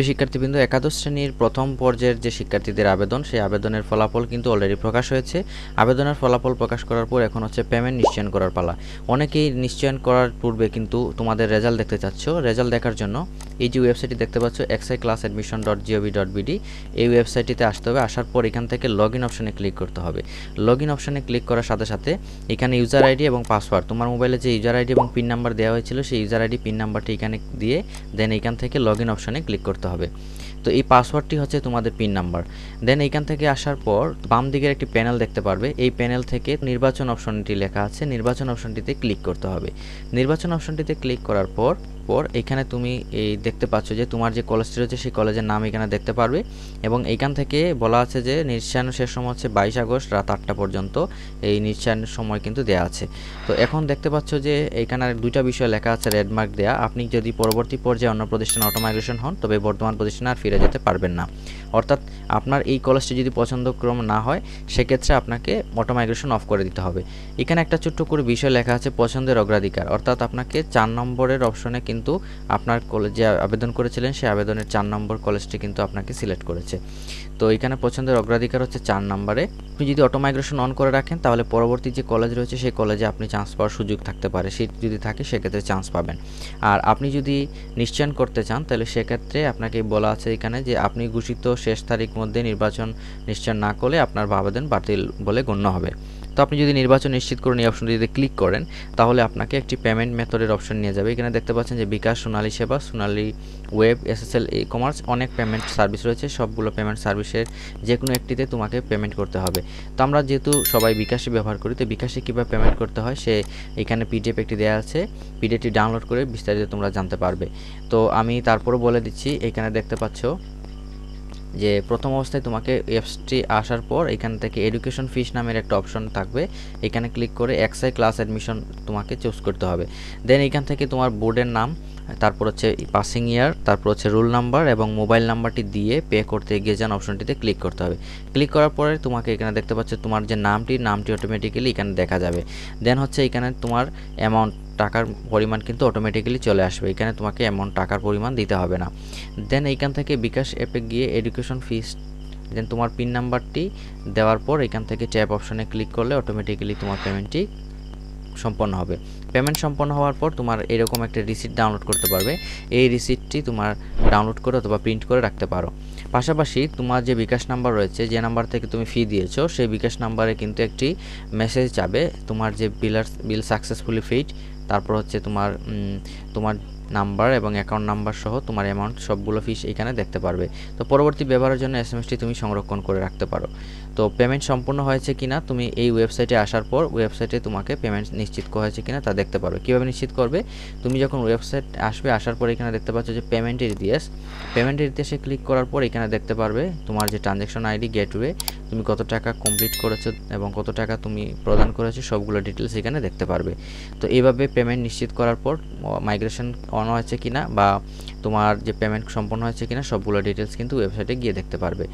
প্রিয় শিক্ষার্থীবৃন্দ একাদশ শ্রেণির প্রথম পর্যায়ের যে শিক্ষার্থীদের আবেদন, সেই আবেদনের ফলাফল কিন্তু অলরেডি প্রকাশ হয়েছে। আবেদনের ফলাফল প্রকাশ করার পর এখন হচ্ছে পেমেন্ট নিশ্চয়ন করার পালা। অনেকেই নিশ্চয়ন করার পূর্বে কিন্তু তোমাদের রেজাল্ট দেখতে চাচ্ছ। রেজাল্ট দেখার জন্য এই যে ওয়েবসাইটটি দেখতে পাচ্ছ XI class admission dot GOV dot BD এই ওয়েবসাইটটিতে আসতে হবে, আসার পর এখান থেকে লগ ইন অপশানে ক্লিক করতে হবে। লগ ইন অপশানে ক্লিক করার সাথে সাথে এখানে ইউজার আইডি এবং পাসওয়ার্ড তোমার মোবাইলে যে ইউজার আইডি এবং পিন নাম্বার দেওয়া হয়েছিল, সেই ইউজার আইডি পিন নাম্বারটি এখানে দিয়ে দেন এখান থেকে লগ ইন অপশানে ক্লিক করতে হবে। তো এই পাসওয়ার্ডটি হচ্ছে তোমাদের পিন নাম্বার। দেন এইখান থেকে আসার পর বাম দিকের একটি প্যানেল দেখতে পারবে। এই প্যানেল থেকে নির্বাচন অপশনটি লেখা আছে। নির্বাচন অপশনটিতে ক্লিক করতে হবে। নির্বাচন অপশনটিতে ক্লিক করার পর পর এখানে তুমি এই দেখতে পাচ্ছ যে তোমার যে কলেজটি রয়েছে, সেই কলেজের নাম এখানে দেখতে পারবে। এবং এইখান থেকে বলা আছে যে নিশ্চয়ানের শেষ সময় হচ্ছে বাইশ আগস্ট রাত আটটা পর্যন্ত। এই নিশ্চয়ানের সময় কিন্তু দেওয়া আছে। তো এখন দেখতে পাচ্ছ যে এইখানে আর দুইটা বিষয় লেখা আছে রেডমার্ক দেয়া। আপনি যদি পরবর্তী পর্যায়ে অন্য প্রতিষ্ঠানে অটোমাইগ্রেশন হন, তবে বর্তমান প্রতিষ্ঠানে আর ফিরে যেতে পারবেন না। অর্থাৎ আপনার এই কলেজটি যদি পছন্দক্রম না হয়, সেক্ষেত্রে আপনাকে অটোমাইগ্রেশন অফ করে দিতে হবে। এখানে একটা ছোট্ট করে বিষয় লেখা আছে, পছন্দের অগ্রাধিকার। অর্থাৎ আপনাকে চার নম্বরের অপশনে কিন্তু আপনার কলেজে আবেদন করেছিলেন, সেই আবেদনের চার নম্বর কলেজটি কিন্তু আপনাকে সিলেক্ট করেছে। তো এখানে পছন্দের অগ্রাধিকার হচ্ছে চার নম্বরে। আপনি যদি অটো মাইগ্রেশন অন করে রাখেন, তাহলে পরবর্তী যে কলেজ রয়েছে, সেই কলেজে আপনি চান্স পাওয়ার সুযোগ থাকতে পারে। সেটি যদি থাকে, সেক্ষেত্রে চান্স পাবেন। আর আপনি যদি নিশ্চয়ন করতে চান, তাহলে সেক্ষেত্রে আপনাকে বলা আছে এখানে যে, আপনি ঘোষিত শেষ তারিখ মধ্যে নির্বাচন নিশ্চয় না করলে আপনার আবেদন বাতিল বলে গণ্য হবে। তো আপনি যদি নির্বাচন নিশ্চিত করুন এই অপশনটি যদি ক্লিক করেন, তাহলে আপনাকে একটি পেমেন্ট মেথডের অপশন নিয়ে যাবে। এখানে দেখতে পাচ্ছেন যে bKash, Sonali Sheba, Sonali web SSL e commerce অনেক পেমেন্ট সার্ভিস রয়েছে। সবগুলো পেমেন্ট সার্ভিসের যে কোনো একটিতে তোমাকে পেমেন্ট করতে হবে। তো আমরা যেহেতু সবাই বিকাশে ব্যবহার করি, তো বিকাশে কীভাবে পেমেন্ট করতে হয়, সে এখানে পিডিএফ একটি দেওয়া আছে। পিডিএফটি ডাউনলোড করে বিস্তারিত তোমরা জানতে পারবে। তো আমি তারপরও বলে দিচ্ছি, এখানে দেখতে পাচ্ছ যে প্রথম অবস্থায় তোমাকে অ্যাপসটি আসার পর এখান থেকে এডুকেশন ফিস নামের একটা অপশন থাকবে। এখানে ক্লিক করে এক্সআই ক্লাস অ্যাডমিশন তোমাকে চুজ করতে হবে। দেন এখান থেকে তোমার বোর্ডের নাম, তারপর হচ্ছে পাসিং ইয়ার তারপর হচ্ছে রোল নাম্বার এবং মোবাইল নাম্বারটি দিয়ে পে করতে এগিয়ে যান অপশনটিতে ক্লিক করতে হবে। ক্লিক করার পরে তোমাকে এখানে দেখতে পাচ্ছ তোমার যে নামটি নামটি অটোমেটিক্যালি এখানে দেখা যাবে। দেন হচ্ছে এখানে তোমার অ্যামাউন্ট টাকার পরিমাণ কিন্তু অটোমেটিক্যালি চলে আসবে। এখানে তোমাকে এমন টাকার পরিমাণ দিতে হবে না। দেন এইখান থেকে বিকাশ অ্যাপে গিয়ে এডুকেশন ফিস দেন তোমার পিন নাম্বারটি দেওয়ার পর এখান থেকে ট্যাপ অপশনে ক্লিক করলে অটোমেটিক্যালি তোমার পেমেন্টটি সম্পন্ন হবে। পেমেন্ট সম্পন্ন হওয়ার পর তোমার এরকম একটা রিসিট ডাউনলোড করতে পারবে। এই রিসিটটি তোমার ডাউনলোড করে অথবা প্রিন্ট করে রাখতে পারো। পাশাপাশি তোমার যে বিকাশ নাম্বার রয়েছে, যে নাম্বার থেকে তুমি ফি দিয়েছ, সেই বিকাশ নাম্বারে কিন্তু একটি মেসেজ যাবে। তোমার যে বিলার বিল সাকসেসফুলি ফিট তারপর হচ্ছে তোমার তোমার নাম্বার এবং অ্যাকাউন্ট নাম্বার সহ তোমার অ্যামাউন্ট সবগুলো ফিস এখানে দেখতে পারবে। তো পরবর্তী ব্যবহারের জন্য এস এম এসটি তুমি সংরক্ষণ করে রাখতে পারো। তো পেমেন্ট সম্পূর্ণ হয়েছে কিনা, তুমি এই ওয়েবসাইটে আসার পর ওয়েবসাইটে তোমাকে পেমেন্ট নিশ্চিত হয়েছে কিনা তা দেখতে পারবে। কীভাবে নিশ্চিত করবে? তুমি যখন ওয়েবসাইট আসবে, আসার পর এখানে দেখতে পাচ্ছ যে পেমেন্টের ইতিহাস পেমেন্টের ইতিহাসে ক্লিক করার পর এখানে দেখতে পারবে তোমার যে ট্রানজ্যাকশন আইডি গেটওয়ে তুমি কত টাকা কমপ্লিট করেছ এবং কত টাকা তুমি প্রদান করেছ, সবগুলো ডিটেলস এখানে দেখতে পারবে। তো এইভাবে পেমেন্ট নিশ্চিত করার পর মাইগ্রেশন অন হয়েছে কিনা বা তোমার যে পেমেন্ট সম্পন্ন হয়েছে কিনা সবগুলো ডিটেলস কিন্তু ওয়েবসাইটে গিয়ে দেখতে পারবে।